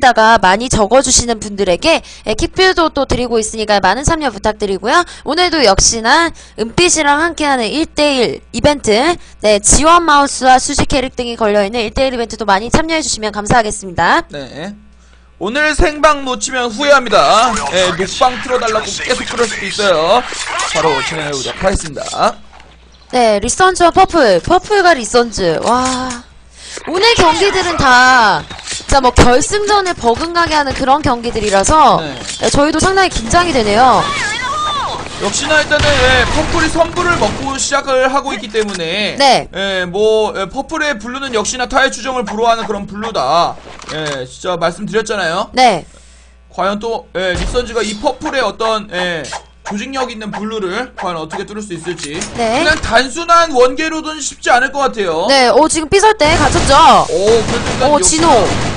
에다가 많이 적어주시는 분들에게 예, 킥뷰도 또 드리고 있으니까 많은 참여 부탁드리고요. 오늘도 역시나 은빛이랑 함께하는 1대1 이벤트, 네, 지원 마우스와 수직 캐릭 등이 걸려있는 1대1 이벤트도 많이 참여해주시면 감사하겠습니다. 네. 오늘 생방 놓치면 후회합니다. 예, 녹방 틀어달라고 계속 그럴 수도 있어요. 바로 진행해보도록 하겠습니다. 네, 리선즈와 퍼플, 퍼플과 리선즈, 와. 오늘 경기들은 다, 진짜 뭐 결승전에 버금가게 하는 그런 경기들이라서, 네. 네, 저희도 상당히 긴장이 되네요. 역시나 일단은 예, 퍼플이 선불을 먹고 시작을 하고 있기 때문에 네. 예, 뭐 예, 퍼플의 블루는 역시나 타의 추정을 불허하는 그런 블루다. 예, 진짜 말씀드렸잖아요. 네. 과연 또 예, 리선즈가 이 퍼플의 어떤 예, 조직력 있는 블루를 과연 어떻게 뚫을 수 있을지 네. 그냥 단순한 원계로는 쉽지 않을 것 같아요. 네, 오, 지금 삐설 때 갇혔죠? 오, 그래도 일단 오, 역시- 진호.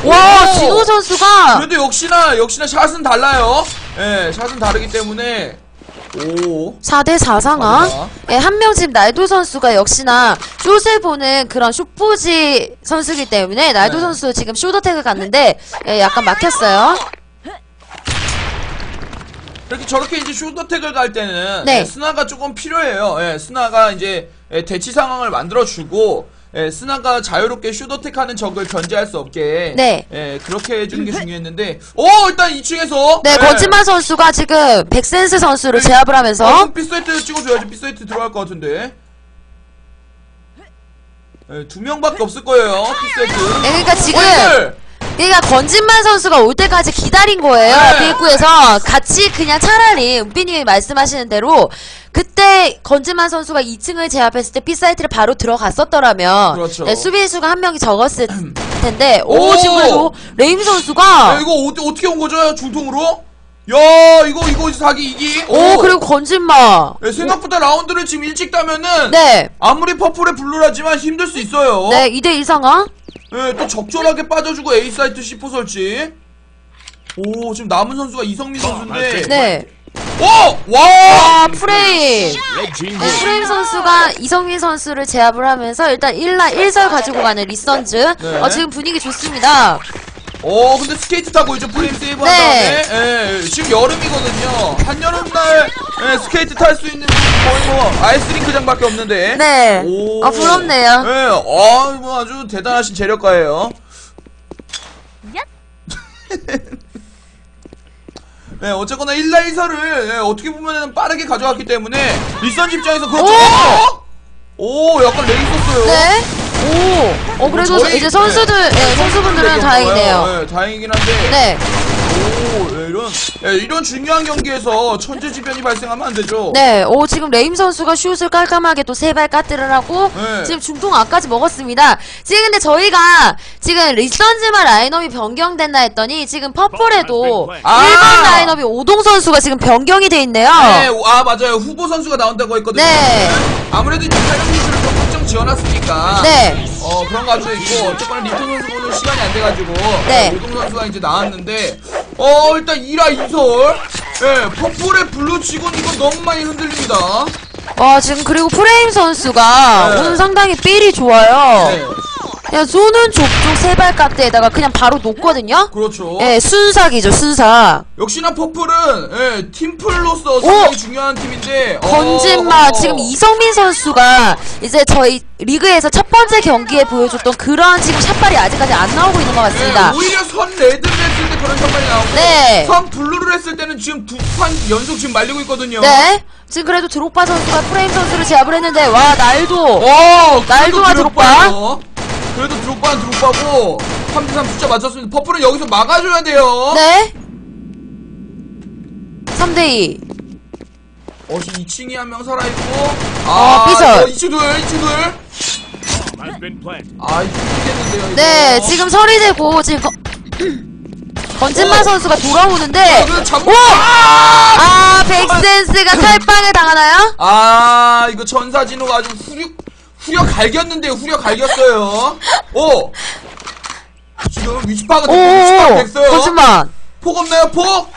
와, 오! 진호 선수가. 그래도 역시나 역시나 샷은 달라요. 예, 샷은 다르기 때문에 오. 4대 4 상황. 맞아. 예, 한 명 지금 날도 선수가 역시나 숏을 보는 그런 숏포지 선수기 때문에 날도 네. 선수 지금 쇼더택을 갔는데 예, 약간 막혔어요. 이렇게 저렇게 이제 슈터택을 갈 때는 네. 예, 스나가 조금 필요해요. 예, 스나가 이제 예, 대치 상황을 만들어 주고 예, 스나가 자유롭게 슈터택하는 적을 견제할 수 없게 네. 예, 그렇게 해주는 게 중요했는데 오 일단 2층에서 네, 거짓말 선수가 지금 백센스 선수를 제압을 하면서 어, 삐사이트 찍어줘야지 삐사이트 들어갈 것 같은데 예, 두 명밖에 없을 거예요 삐사이트 예, 그러니까 지금 어이들! 그러니까 건진만 선수가 올 때까지 기다린 거예요. 네. 비입구에서 같이 그냥 차라리 은비님이 말씀하시는 대로 그때 건진만 선수가 2층을 제압했을 때 B사이트를 바로 들어갔었더라면 그렇죠. 네, 수비수가 한 명이 적었을 텐데 오, 오! 지금 레임 선수가 야, 이거 어, 어떻게 온 거죠 중통으로? 야 이거 이거 사기 이기 오 그리고 건진마 예, 생각보다 라운드를 지금 일찍 따면은 네. 아무리 퍼플의 블루라지만 힘들 수 있어요. 네, 2대1 상황. 예, 또 적절하게 빠져주고 A 사이트 C4 설치. 오, 지금 남은 선수가 이성민 선수인데. 네. 오! 와! 아, 프레임. 네, 프레임 선수가 이성민 선수를 제압을 하면서 일단 1라 1설 가지고 가는 리선즈. 네. 어, 지금 분위기 좋습니다. 오, 근데 스케이트 타고 이제 프레임 세이브 한 네. 다음에. 예, 지금 여름이거든요. 한여름날 예, 스케이트 탈 수 있는 거의 뭐 아이스링크장밖에 없는데. 네. 오. 아, 부럽네요. 예, 아, 뭐 아주 대단하신 재력가예요. 네, 어쨌거나 1라 1설을 예, 어떻게 보면은 빠르게 가져갔기 때문에 리선 입장에서 그렇죠. 오! 오, 약간 레이 썼어요. 네. 오. 어, 그래도 저희- 이제 선수들, 네, 선수분들은 다행이네요. 네, 다행이긴 한데. 네. 오, 예, 이런 예, 이런 중요한 경기에서 천재지변이 발생하면 안 되죠. 네. 오, 지금 레임 선수가 슛을 깔끔하게 또 세 발 까뜨를 하고, 네. 지금 중통 앞까지 먹었습니다. 지금 근데 저희가, 지금 리선즈만 라인업이 변경됐나 했더니, 지금 퍼플에도 아! 1번 라인업이 오동 선수가 지금 변경이 돼 있네요. 네, 아 맞아요. 후보 선수가 나온다고 했거든요. 네. 아무래도 이제 선수를 좀 확정 지어놨으니까. 네. 어 그런 가지고 있고 어쨌거나 리턴 선수 오늘 시간이 안 돼가지고 네. 오동 선수가 이제 나왔는데 어 일단 2라 2설 예 퍼플의 블루 치곤 이건 너무 많이 흔들립니다. 와, 지금 그리고 프레임 선수가 네. 오늘 상당히 삘이 좋아요. 네, 그냥 쏘는 족족 세발 까트에다가 그냥 바로 놓거든요? 그렇죠. 예, 순삭이죠, 순삭. 역시나 퍼플은 예, 팀플로서 상당히 중요한 팀인데 어, 건진마 어, 지금 이성민 선수가 이제 저희 리그에서 첫 번째 경기에 보여줬던 그런 지금 샷발이 아직까지 안 나오고 있는 것 같습니다. 예, 오히려 선 레드를 했을 때 그런 샷발이 나오고 네. 선 블루를 했을 때는 지금 두 판 연속 지금 말리고 있거든요. 네. 지금 그래도 드록바 선수가 프레임 선수를 제압을 했는데 와 날도 오, 날도와 드록바. 그래도 드록바는 드록바고 3대3 숫자 맞췄습니다. 퍼플은 여기서 막아줘야 돼요. 네. 3대2 어, 2층이 한 명 살아있고. 어, 삐설. 2층 둘, 2층 둘. has been planted. 아, 이거 죽겠는데요, 이거. 네 지금 설이 되고 지금 거... 건진마 어. 선수가 아, 돌아오는데 그래도 잡 오! 아 백센스가 칼빵을 당하나요? 아, 이거 전사진호가 아주 후려, 후려 갈겼는데요. 후려 갈겼어요. 오! 지금 위치 파악은 됐고, 위치 파악 오 됐어요. 건진마 폭 없나요, 폭?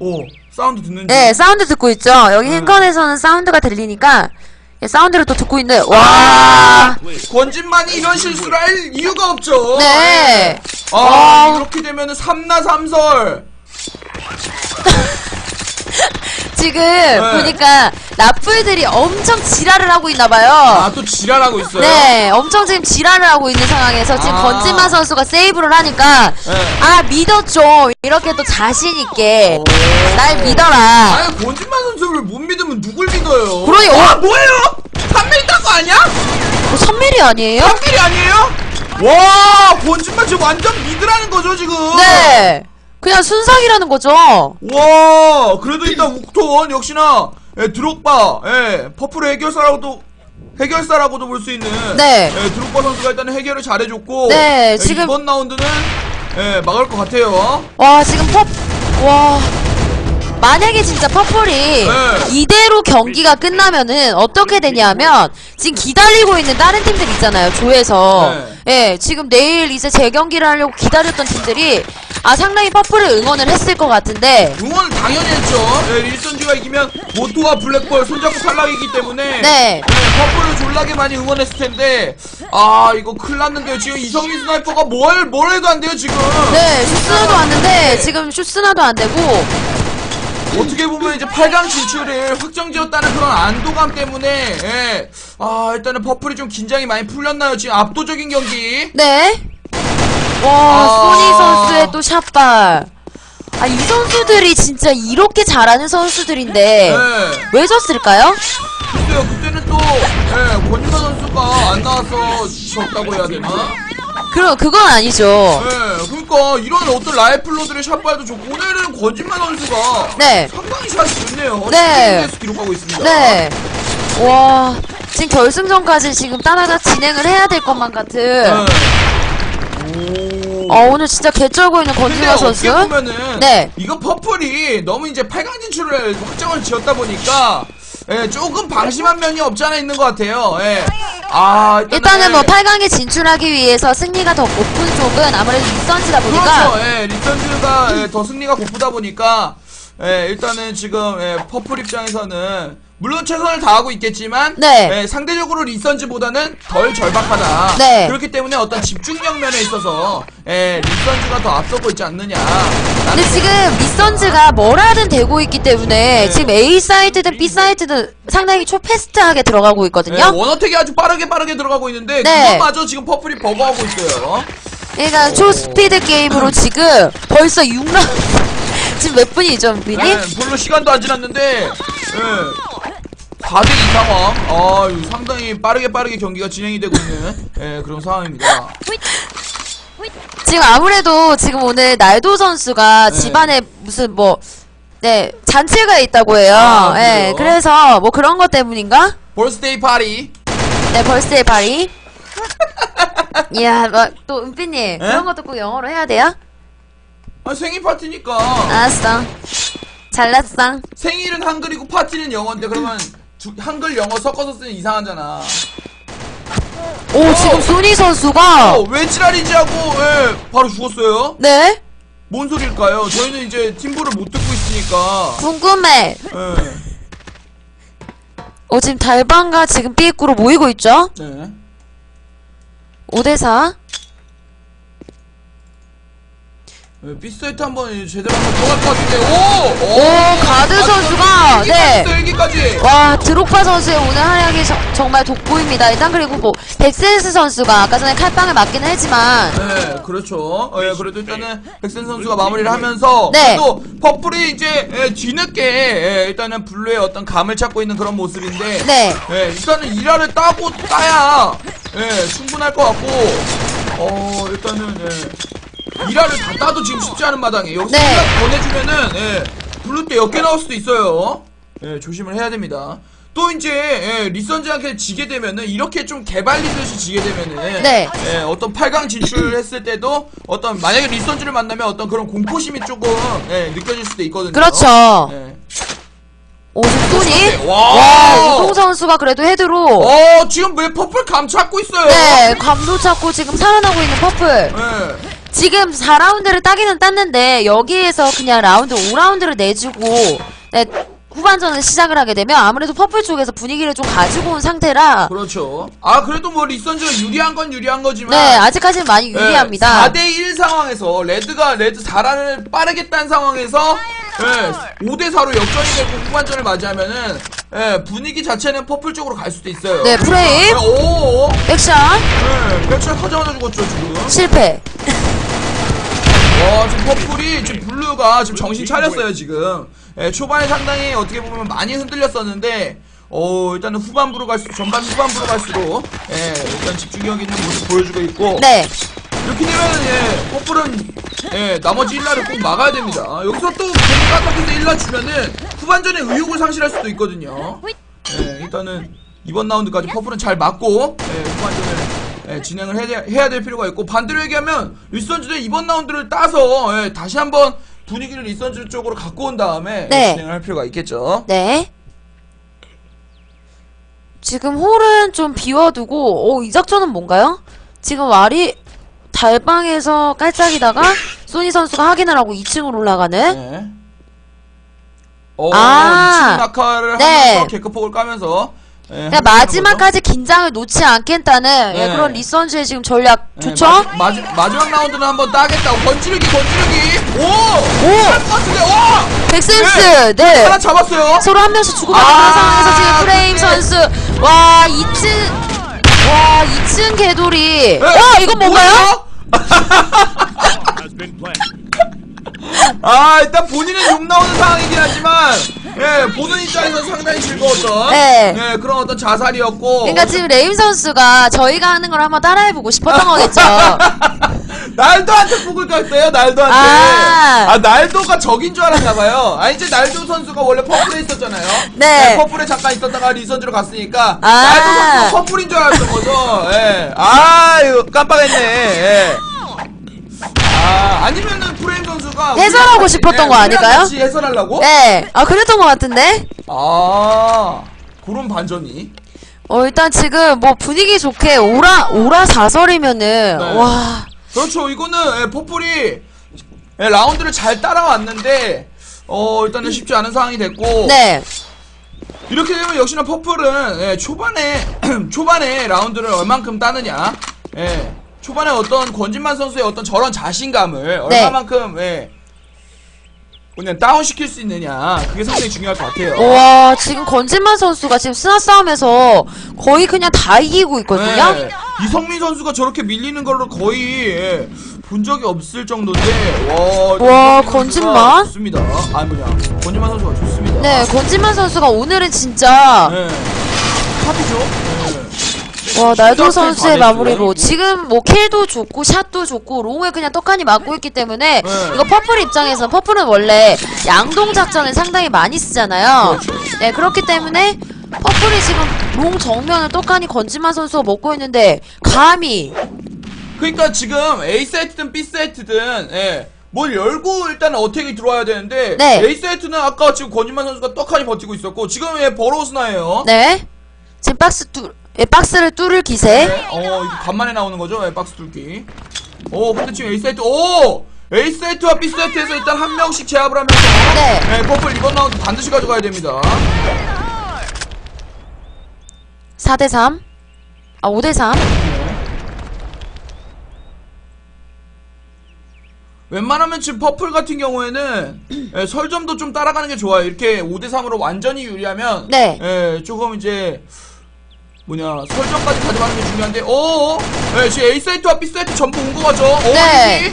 오, 사운드 듣는지. 네 사운드 듣고 있죠 여기 흰컨에서는 사운드가 들리니까 예, 사운드를 또 듣고 있는 와. 권진만이 이런 실수를 할 이유가 없죠. 네. 아, 어. 이렇게 되면은 삼나 삼설. 지금 보니까 라플들이 엄청 지랄을 하고 있나 봐요. 아, 또 지랄하고 있어요. 네, 엄청 지금 지랄을 하고 있는 상황에서 지금 아. 권진마 선수가 세이브를 하니까 네. 아 믿어줘 이렇게 또 자신 있게 오. 날 믿어라. 아니, 권진만 선수를 못 믿으면 누굴 믿어요? 그러니, 와, 어? 뭐예요? 3밀 딴거 아니야? 뭐 선밀이 아니에요? 3밀이 아니에요? 와, 권진만 지금 완전 믿으라는 거죠, 지금? 네, 그냥 순삭이라는 거죠. 와, 그래도 일단 욱톤 역시나 예, 드록바, 예, 퍼플의 해결사라고도 해결사라고도 볼 수 있는 네. 예, 드록바 선수가 일단 해결을 잘해줬고 네, 예, 지금- 이번 라운드는 예, 막을 것 같아요. 와 지금 퍼, 와 만약에 진짜 퍼플이 네. 이대로 경기가 끝나면은 어떻게 되냐면 지금 기다리고 있는 다른 팀들 있잖아요 조에서 예 지금 내일 이제 재경기를 하려고 기다렸던 팀들이 아 상당히 퍼플을 응원을 했을 것 같은데 응원 당연히 했죠. 예, 릴선지가 이기면 모토와 블랙볼 손잡고 탈락이기 때문에 네. 예, 퍼플을 졸라게 많이 응원했을 텐데 아 이거 큰일 났는데요. 지금 이성민 스나이퍼가 뭘, 뭘 해도 안 돼요 지금. 네 슈스나도 왔는데 지금 슈스나도 안 되고 어떻게 보면 이제 8강 진출을 확정지었다는 그런 안도감 때문에 예. 아 일단은 퍼플이 좀 긴장이 많이 풀렸나요 지금 압도적인 경기 네. 와, 아. 소니 선수의 또 샷발. 아, 이 선수들이 진짜 이렇게 잘하는 선수들인데, 예. 왜 졌을까요? 글쎄요 그때는 또 예, 권유만 선수가 안 나와서 졌다고 해야 되나 그, 그건 아니죠. 예, 그러니까 이런 어떤 라이플러들의 샷발도 좋고 오늘은 권진만 선수가 네. 상당히 샷이 좋네요 네. 10대 기록하고 있습니다 네. 와, 지금 결승전까지 지금 따라다 진행을 해야 될 것만 같은. 예. 오. 어, 오늘 진짜 개쩔고 있는 권진아 선수. 보면은 네. 이거 퍼플이 너무 이제 8강 진출을 확정을 지었다 보니까 예, 조금 방심한 면이 없지 않아 있는 것 같아요. 예. 아, 일단은, 뭐 8강에 진출하기 위해서 승리가 더 높은 쪽은 아무래도 윗선지다 보니까. 그렇죠. 예, 리턴즈가 예, 더 승리가 고프다 보니까 예, 일단은 지금 예, 퍼플 입장에서는 물론 최선을 다하고 있겠지만 네. 예, 상대적으로 리선즈보다는 덜 절박하다. 네. 그렇기 때문에 어떤 집중력 면에 있어서 예, 리선즈가 더 앞서고 있지 않느냐. 근데 지금 윗선즈가 뭘 하든 되고 있기 때문에 네. 지금 A 사이드든 B 사이드든 상당히 초패스트하게 들어가고 예, 있거든요. 원어택이 아주 빠르게 빠르게 들어가고 있는데 네. 그것마저 지금 퍼플이 버거하고 있어요. 그러니까 초스피드 게임으로 지금 벌써 6라운드 지금 몇 분이죠, 민이? 예, 별로 시간도 안 지났는데 예. 4대2 상황. 아, 이거 상당히 빠르게 빠르게 경기가 진행이 되고 있는 예, 그런 상황입니다. 지금 아무래도 지금 오늘 날도 선수가 네. 집안에 무슨 뭐 네, 잔치가 있다고 해요. 아, 예? 그래서 뭐 그런 것 때문인가? 볼스데이 파리. 네, 벌스데이 파리. 이야, 뭐, 또, 은삐님, 그런 것도 꼭 영어로 해야 돼요? 아, 생일 파티니까. 알았어. 잘났어. 생일은 한글이고 파티는 영어인데 그러면 두- 한글 영어 섞어서 쓰면 이상하잖아. 오, 지금 소니 선수가, 어, 왜 지랄이지 하고 예, 바로 죽었어요. 네? 뭔 소리일까요? 저희는 이제 팀부를 못 듣고 있으니까. 궁금해. 예. 어, 지금 달방과 지금 삐꾸로 모이고 있죠? 네. 5대4. 예, 삐사이트 한번 제대로 한번 들어갈 것 같은데. 오! 오! 오, 가드 선수가, 네. 일기까지. 와, 드록바 선수의 오늘 활약이 저- 정말 돋보입니다. 일단 그리고 뭐, 백센스 선수가 아까 전에 칼빵을 맞기는 했지만, 네, 그렇죠. 예, 그래도 일단은 백센 선수가 마무리를 하면서 네. 또 퍼플이 이제 예, 뒤늦게 예, 일단은 블루의 어떤 감을 찾고 있는 그런 모습인데 네. 예, 일단은 이라를 따고 따야 예, 충분할 것 같고 어, 일단은 예. 이라를 다 따도 지금 쉽지 않은 마당에 여기서 네. 네. 보내주면은 예, 블루 때 엮여 나올 수도 있어요. 예, 조심을 해야 됩니다. 또 이제 예, 리선즈한테 지게 되면은 이렇게 좀 개발 리듯이 지게 되면은 네. 예, 어떤 8강 진출을 했을 때도 어떤 만약에 리선즈를 만나면 어떤 그런 공포심이 조금 예, 느껴질 수도 있거든요. 그렇죠. 예. 오, 지금 소니? 와. 와, 우동 선수가 그래도 헤드로, 어, 지금 왜 퍼플 감 찾고 있어요? 네, 감도 찾고 지금 살아나고 있는 퍼플. 예. 지금 4라운드를 따기는 땄는데, 여기에서 그냥 라운드 5라운드를 내주고, 네, 후반전을 시작을 하게 되면 아무래도 퍼플 쪽에서 분위기를 좀 가지고 온 상태라 그렇죠. 아 그래도 뭐 리선즈가 유리한 건 유리한 거지만 네 아직까지는 많이 유리합니다. 4대1 상황에서 레드가 레드 4라를 빠르게 딴 상황에서 예, 5대4로 역전이 되고 후반전을 맞이하면은 예, 분위기 자체는 퍼플 쪽으로 갈 수도 있어요. 네 프레임 네, 오, 백샷 네, 백샷 하자마자 죽었죠 지금. 실패. 와 지금 퍼플이 지금 블루가 지금 정신 차렸어요 지금. 예, 초반에 상당히 어떻게 보면 많이 흔들렸었는데. 어 일단은 후반부로 갈수록 전반 후반부로 갈수록 예 일단 집중력 있는 모습 보여주고 있고 네 이렇게 되면 예, 퍼플은 예, 나머지 1라를 꼭 막아야 됩니다. 여기서 또 괜히 깜빡해서 1라 주면은 후반전에 의욕을 상실할 수도 있거든요. 예, 일단은 이번 라운드까지 퍼플은 잘 막고 예, 후반전을 예, 진행을 해야, 해야 될 필요가 있고 반대로 얘기하면 리선즈도 이번 라운드를 따서 예, 다시 한번 분위기를 리선즈 쪽으로 갖고 온 다음에 예, 네. 진행을 할 필요가 있겠죠. 네. 지금 홀은 좀 비워두고, 오, 이 작전은 뭔가요? 지금 와리 달방에서 깔짝이다가 소니 선수가 확인을 하고 2층으로 올라가는. 네. 어, 아. 2층 낙하를 네. 하면서 개크폭을 까면서 예, 그러니까. 마지막까지 긴장을 놓지 않겠다는 예, 네. 그런 리선즈의 지금 전략 네, 좋죠? 마지, 마지, 마지막 라운드는 한번 따겠다고 건지르기 건지르기 오! 오! 같은데 와! 백센스 네 하나 잡았어요 서로 한 명씩 주고받는 아, 그런 상황에서 지금 프레임 네. 선수 와 2층 와 2층 개돌이 네. 와 이건 뭔가요? 아 일단 본인은 욕 나오는 상황이긴 하지만 예 보는 입장에서 상당히 즐거웠던 네. 예, 그런 어떤 자살이었고 그러니까 지금 레임 선수가 저희가 하는 걸 한번 따라해보고 싶었던 거겠죠 날도한테 폭을 깠어요 날도한테 아. 아. 날도가 적인 줄 알았나봐요 아 이제 날도 선수가 원래 퍼플에 있었잖아요 네. 퍼플에 잠깐 있었다가 리선즈로 갔으니까 아. 날도 선수가 퍼플인 줄 알았던 거죠 예. 아 이거 깜빡했네 예. 아 아니면은 프레임 선수가 해설하고 우리랑 싶었던 예, 거 아닐까요? 같이 해설하려고? 네 아 그랬던 것 같은데 아 그런 반전이 어 일단 지금 뭐 분위기 좋게 오라 오라 사설이면은 네. 와 그렇죠. 이거는 예, 포플이 예, 라운드를 잘 따라왔는데 어 일단은 쉽지 않은 상황이 됐고 네. 이렇게 되면 역시나 퍼플은 예, 초반에 초반에 라운드를 얼만큼 따느냐 예, 초반에 어떤 권진만 선수의 어떤 저런 자신감을 네. 얼마만큼 예, 그냥 다운 시킬 수 있느냐 그게 상당히 중요할 것 같아요. 와 지금 권진만 선수가 지금 스나 싸움에서 거의 그냥 다 이기고 있거든요. 네. 이성민 선수가 저렇게 밀리는 걸로 거의 예, 본 적이 없을 정도인데 와, 와, 권진만? 좋습니다. 아 뭐냐 권진만 선수가 좋습니다. 네, 권진만 선수가 오늘은 진짜 네. 탑이죠. 네. 와 날도 선수의 잘했어요. 마무리로 지금 뭐 킬도 좋고 샷도 좋고 롱을 그냥 떡하니 맞고 있기 때문에 네. 이거 퍼플 입장에서 퍼플은 원래 양동 작전을 상당히 많이 쓰잖아요. 그렇죠. 네 그렇기 때문에 퍼플이 지금 롱 정면을 떡하니 권진만 선수가 먹고 있는데 감히 그러니까 지금 A 세트든 B 세트든 예. 뭘 열고 일단 어택이 들어와야 되는데 네. A 세트는 아까 지금 권진만 선수가 떡하니 버티고 있었고 지금 예 버로우스나예요. 네 지금 박스 뚫 예, 박스를 뚫을 기세. 네. 어, 이거 간만에 나오는 거죠? 예, 박스 뚫기. 오, 근데 지금 A 세트, 오! A 세트와 B 세트에서 일단 한 명씩 제압을 하면서. 네. 네, 퍼플 이번 라운드 반드시 가져가야 됩니다. 4대 3. 아 5대 3. 웬만하면 지금 퍼플 같은 경우에는 예, 설점도 좀 따라가는 게 좋아요. 이렇게 5대 3으로 완전히 유리하면. 네. 예, 조금 이제. 뭐냐, 설점까지 가져가는 게 중요한데, 오! 예, 지금 A 사이트와 B 사이트 전부 온 거 같죠? 오, 네.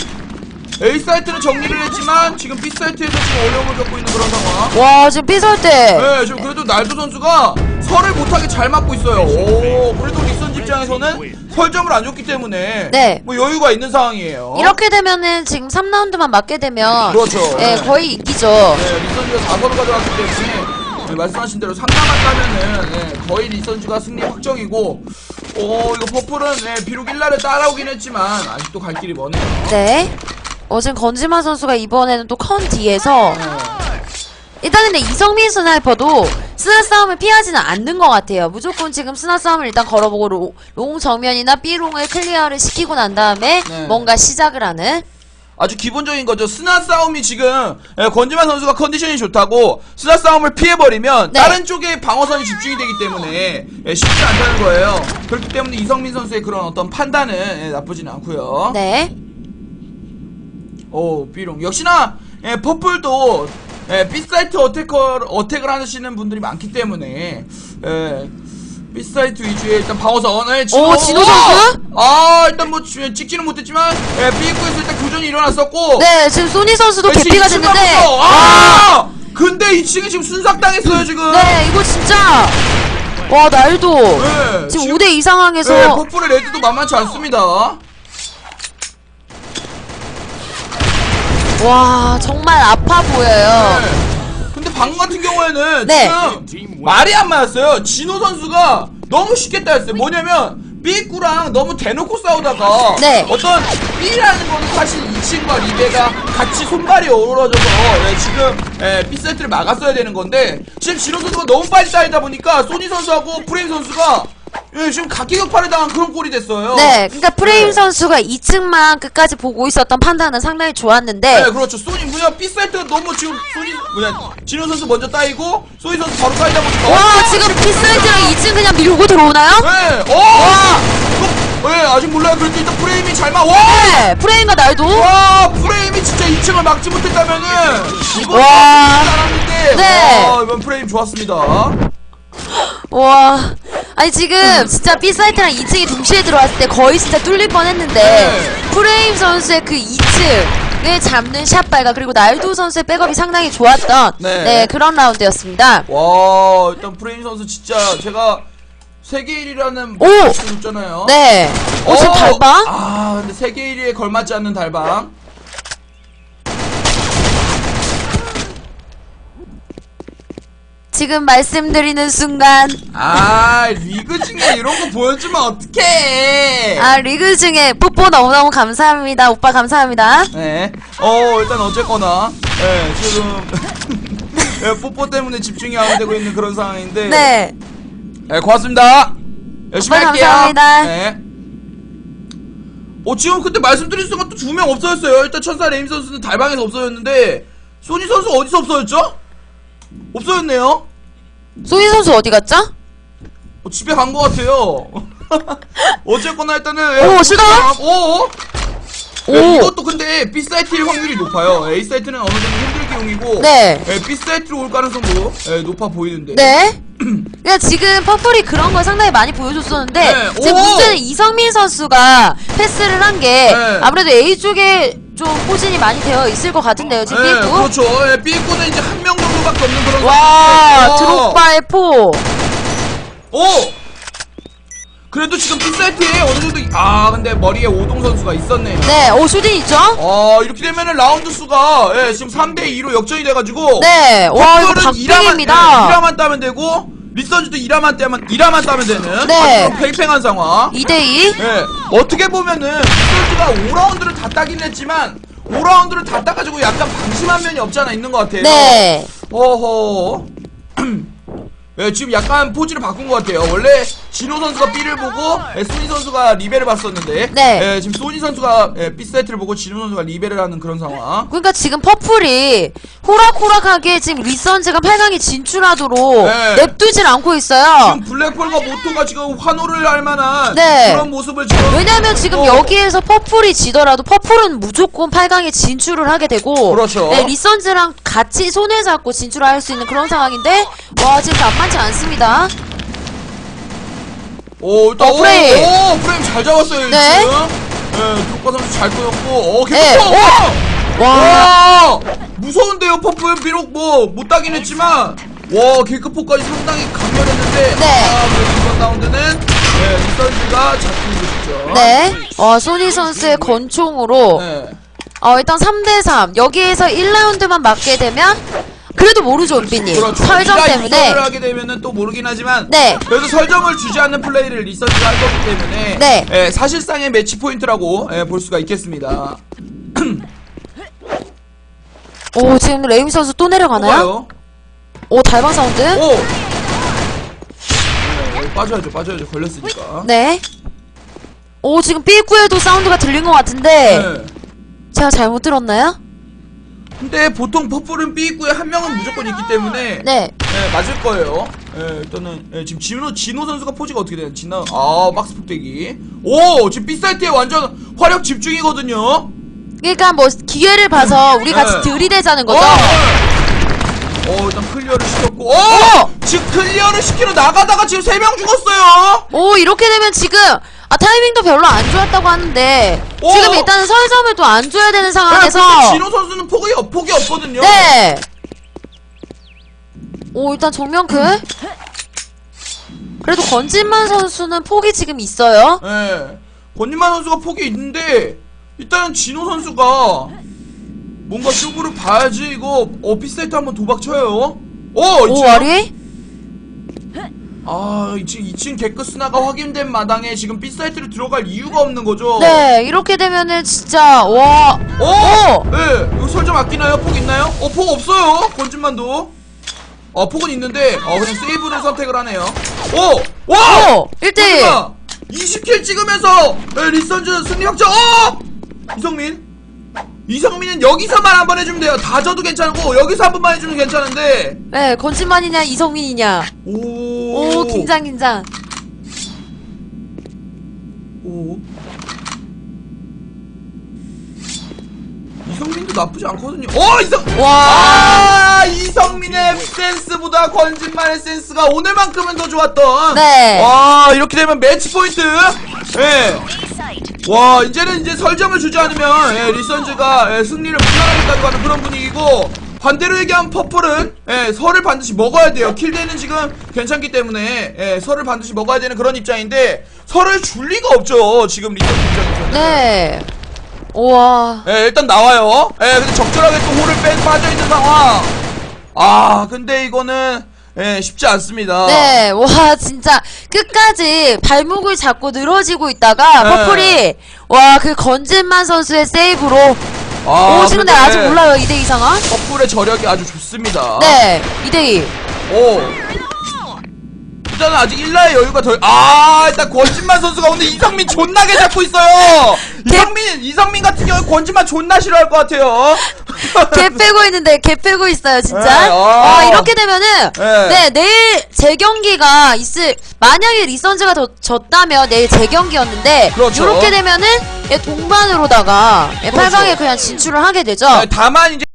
A 사이트는 정리를 했지만, 지금 B 사이트에서 지금 어려움을 겪고 있는 그런 상황. 와 지금 삐설 때. 네, 지금 그래도 날도 선수가 설을 못하게 잘 맞고 있어요. 오, 그래도 리선 입장에서는 설점을 안 줬기 때문에 네. 뭐 여유가 있는 상황이에요. 이렇게 되면은 지금 3라운드만 맞게 되면 그렇죠. 예, 네. 거의 이기죠. 네, 리선즈가 4선을 가져갔기 때문에 네, 말씀하신 대로 3라만 따면은 네, 거의 리선즈가 승리 확정이고 오, 이거 퍼플은 네, 비록 1라를 따라오긴 했지만 아직도 갈 길이 머네요. 네. 어, 지금 건지마 선수가 이번에는 또 컨 뒤에서 네. 일단 근데 이성민 스나이퍼도 스나 싸움을 피하지는 않는 것 같아요. 무조건 지금 스나 싸움을 일단 걸어보고 로, 롱 정면이나 B롱을 클리어를 시키고 난 다음에 네. 뭔가 시작을 하는 아주 기본적인 거죠. 스나 싸움이 지금 예, 권지만 선수가 컨디션이 좋다고 스나 싸움을 피해버리면 네. 다른 쪽에 방어선이 집중이 되기 때문에 예, 쉽지 않다는 거예요. 그렇기 때문에 이성민 선수의 그런 어떤 판단은 예, 나쁘진 않고요. 네. 오 비롱 역시나 예, 퍼플도 예, 빗사이트 어태커 어택을 하시는 분들이 많기 때문에 예, 빗사이트 위주의 일단 방어선 예, 오, 진호 선수? 아 일단 뭐 지- 찍지는 못했지만 예, B구에서 일단 교전이 일어났었고 네, 지금 소니 선수도 예, 개피가 지금 됐는데. 와. 아 근데 2층에 지금 순삭당했어요 지금 네, 이거 진짜. 와, 날도. 네, 지금 지금- 5대2 상황에서. 네, 퍼플의 레드도 만만치 않습니다 와, 정말 아파 보여요. 네. 방금 같은 경우에는 네. 지금 말이 안 맞았어요. 진호 선수가 너무 쉽게 따였어요. 뭐냐면 B구랑 너무 대놓고 싸우다가 네. 어떤 B라는 거는 사실 이 친구와 리베가 같이 손발이 어우러져서 예, 지금 예, B 세트를 막았어야 되는 건데 지금 진호 선수가 너무 빨리 따이다 보니까 소니 선수하고 프레임 선수가 예, 지금 각기격파를 당한 그런 꼴이 됐어요. 네, 그러니까 프레임 네. 선수가 2층만 끝까지 보고 있었던 판단은 상당히 좋았는데. 네, 그렇죠. 소니 뭐냐 세트가 너무 지금 소니 뭐냐 진호 선수 먼저 따이고 소니 선수 바로 따이다 보니까 와, 어, 지금 피스라이트랑 2층 그냥 밀고 들어오나요? 네, 어, 이거, 네, 아직 몰라요. 그래도 일단 프레임이 잘 막, 와, 네, 프레임과 날도. 와, 프레임이 진짜 2층을 막지 못했다면은 와. 알았는데, 네. 와, 이번 프레임 좋았습니다. 와. 아니, 지금 진짜 B사이트랑 2층이 동시에 들어왔을 때 거의 진짜 뚫릴 뻔 했는데. 네. 프레임 선수의 그 2층을 잡는 샷 발각, 그리고 날도 선수의 백업이 상당히 좋았던. 네. 네, 그런 라운드였습니다. 와, 일단 프레임 선수 진짜 제가 세계 1위라는 오! 줬잖아요. 네. 어, 지금 달방? 아, 근데 세계 1위에 걸맞지 않는 달방. 지금 말씀드리는 순간. 아, 리그 중에 이런 거 보여주면 어떡해. 아, 리그 중에 뽀뽀 너무너무 감사합니다. 오빠 감사합니다. 네. 어, 일단 어쨌거나, 네, 지금, 네, 뽀뽀 때문에 집중이 안 되고 있는 그런 상황인데. 네. 네, 고맙습니다. 열심히 오빠 할게요. 감사합니다. 네. 어, 지금 그때 말씀드린 순간 또 두 명 없어졌어요. 일단 천사 레임 선수는 달방에서 없어졌는데, 소니 선수 어디서 없어졌죠? 없어졌네요? 소희 선수 어디 갔죠? 어, 집에 간것 같아요. 어쨌거나 일단은. 예, 오, 실각? 오! 오. 예, 이것도 근데 B 사이트일 확률이 높아요. A 사이트는 어느 정도 힘들기용이고, 네. 예, B 사이트로 올 가능성도 예, 높아 보이는데. 네. 그러니까 지금 퍼플이 그런 걸 상당히 많이 보여줬었는데 네. 지금 오! 문제는 이성민 선수가 패스를 한 게 네. 아무래도 A 쪽에 좀 포진이 많이 되어 있을 것 같은데요 지금 예, 삐꾸 그렇죠. 예, B구는 이제 한 명 정도밖에 없는 그런. 와 상황인데, 어. 드록바의 포 오! 그래도 지금 B 사이트에 어느 정도, 아, 근데 머리에 오동 선수가 있었네요. 네, 오 슈딘 있죠? 어, 이렇게 되면은 라운드 수가, 예, 지금 3대 2로 역전이 돼가지고. 네, 와 이거 퍼플은 2라만, 박빙입니다. 1라만 따면 되고 리서즈도 2라만 따면 2라만 따면 되는 네. 아주 팽팽한 상황. 2대2 예. 어떻게 보면은 리서즈가 5라운드를 다 따긴 했지만 5라운드를 다 따가지고 약간 방심한 면이 없지 않아 있는 것 같아요. 네. 어허. 예, 지금 약간 포즈를 바꾼 것 같아요. 원래 진호 선수가 B를 보고 예, 소니 선수가 리베를 봤었는데 네. 예, 지금 소니 선수가 예, B 세트를 보고 진호 선수가 리베를 하는 그런 상황. 그러니까 지금 퍼플이 호락호락하게 지금 리선즈가 8강에 진출하도록 네. 냅두질 않고 있어요. 지금 블랙폴과 모토가 지금 환호를 할 만한 네. 그런 모습을 지금 왜냐면 지금 어. 여기에서 퍼플이 지더라도 퍼플은 무조건 8강에 진출을 하게 되고 그렇죠. 네, 리선즈랑 같이 손을 잡고 진출할 수 있는 그런 상황인데 와 지금 만 만치 않습니다 오, 일단 어, 프레임. 오, 오, 프레임 잘 잡았어요, 네. 지금. 네, 선수 잘 꼬였고, 어, 네. 계속 네. 와. 와! 무서운데요, 퍼플 비록 뭐 못 따긴 했지만, 와, 길크포까지 상당히 강렬했는데, 네. 아, 그래도 이번 라운드는 네, 리선즈가 잡히고 있죠. 네 어, 소니 선수의 권총으로 네. 어, 일단 3대3 여기에서 1라운드만 맞게 되면 그래도 모르죠 은비님 그렇죠. 설정 네가 때문에 이거를 하게 되면은 또 모르긴 하지만 네. 그래도 설정을 주지 않는 플레이를 리서치가 할 거기 때문에 네. 예, 사실상의 매치 포인트라고 예, 볼 수가 있겠습니다. 오 지금 레임 선수 또 내려가나요? 봐요. 오 달방 사운드 오. 네, 빠져야죠, 빠져야죠. 걸렸으니까. 네. 오 지금 삐꾸에도 사운드가 들린 것 같은데 네. 제가 잘못 들었나요? 근데 보통 퍼플은 B 입구에 한 명은 무조건 있기 때문에 네. 네, 맞을 거예요. 예, 일단은 예, 지금 진호 진호 선수가 포지가 어떻게 되나? 진호 아 박스 폭대기. 오 지금 B 사이트에 완전 화력 집중이거든요. 그러니까 뭐 기회를 봐서 우리 같이 네. 들이대자는 거죠. 어, 어, 일단 클리어를 시켰고, 어! 지금 클리어를 시키러 나가다가 지금 세명 죽었어요! 오 이렇게 되면 지금 아 타이밍도 별로 안 좋았다고 하는데 오! 지금 일단은 설점을 또 안 줘야 되는 네, 상황에서 근데 진호 선수는 폭이, 없- 폭이 없거든요. 네. 오 일단 정면클. 그래도 권진만 선수는 폭이 지금 있어요. 예. 권님만 선수가 폭이 있는데, 일단은 진호 선수가 뭔가 쇼부를 봐야지, 이거, 어피사이트 한번 도박 쳐요. 오! 오 이층 와리? 아, 지금 2층 개크스나가 확인된 마당에 지금 B사이트로 들어갈 이유가 없는 거죠? 네 이렇게 되면은 진짜 와. 오! 오! 네, 이거 설정 아끼나요? 폭 있나요? 어, 폭 없어요. 권진만도. 어, 폭은 있는데, 어, 그냥 세이브를 선택을 하네요. 오! 와! 오 1대1 20킬 찍으면서 네, 리선즈 승리 확정. 어! 이성민. 이성민은 여기서만 한 번 해주면 돼요. 다 져도 괜찮고 여기서 한 번만 해주면 괜찮은데. 네 권진만이냐 이성민이냐. 오. 오 긴장 긴장. 오. 이성민도 나쁘지 않거든요. 어, 이성. 와. 아, 이성민의 센스보다 권진만의 센스가 오늘만큼은 더 좋았던. 네. 와, 이렇게 되면 매치 포인트. 예. 와, 이제는 이제 설정을 주지 않으면 예, 리선즈가 예, 승리를 무난하게 가져가는 그런 분위기고 반대로 얘기하면 퍼플은 예, 설을 반드시 먹어야 돼요. 킬대는 지금 괜찮기 때문에 예, 설을 반드시 먹어야 되는 그런 입장인데 설을 줄 리가 없죠. 지금 리선즈 입장에서는. 네. 우와. 예, 일단 나와요. 예, 근데 적절하게 또 홀을 뺀 빠져있는 상황. 아, 근데 이거는, 예, 쉽지 않습니다. 네, 와, 진짜, 끝까지 발목을 잡고 늘어지고 있다가, 네. 퍼플이, 와, 그 건진만 선수의 세이브로, 아, 오, 지금 근데 아직 몰라요, 2대2 상황? 퍼플의 저력이 아주 좋습니다. 네, 2대2. 오. 일단은 아직 1라의 여유가 더, 아, 일단 권진만 선수가 오늘 이성민 존나게 잡고 있어요. 이성민, 이성민 같은 경우에 권진만 존나 싫어할 것 같아요. 개 빼고 있는데, 개 빼고 있어요, 진짜. 네, 아. 와, 이렇게 되면은, 네. 네, 내일 재경기가 있을, 만약에 리선즈가 더, 졌다면 내일 재경기였는데, 그렇죠. 이렇게 되면은, 예, 동반으로다가, 예, 그렇죠. 8강에 그냥 진출을 하게 되죠. 네, 다만 이제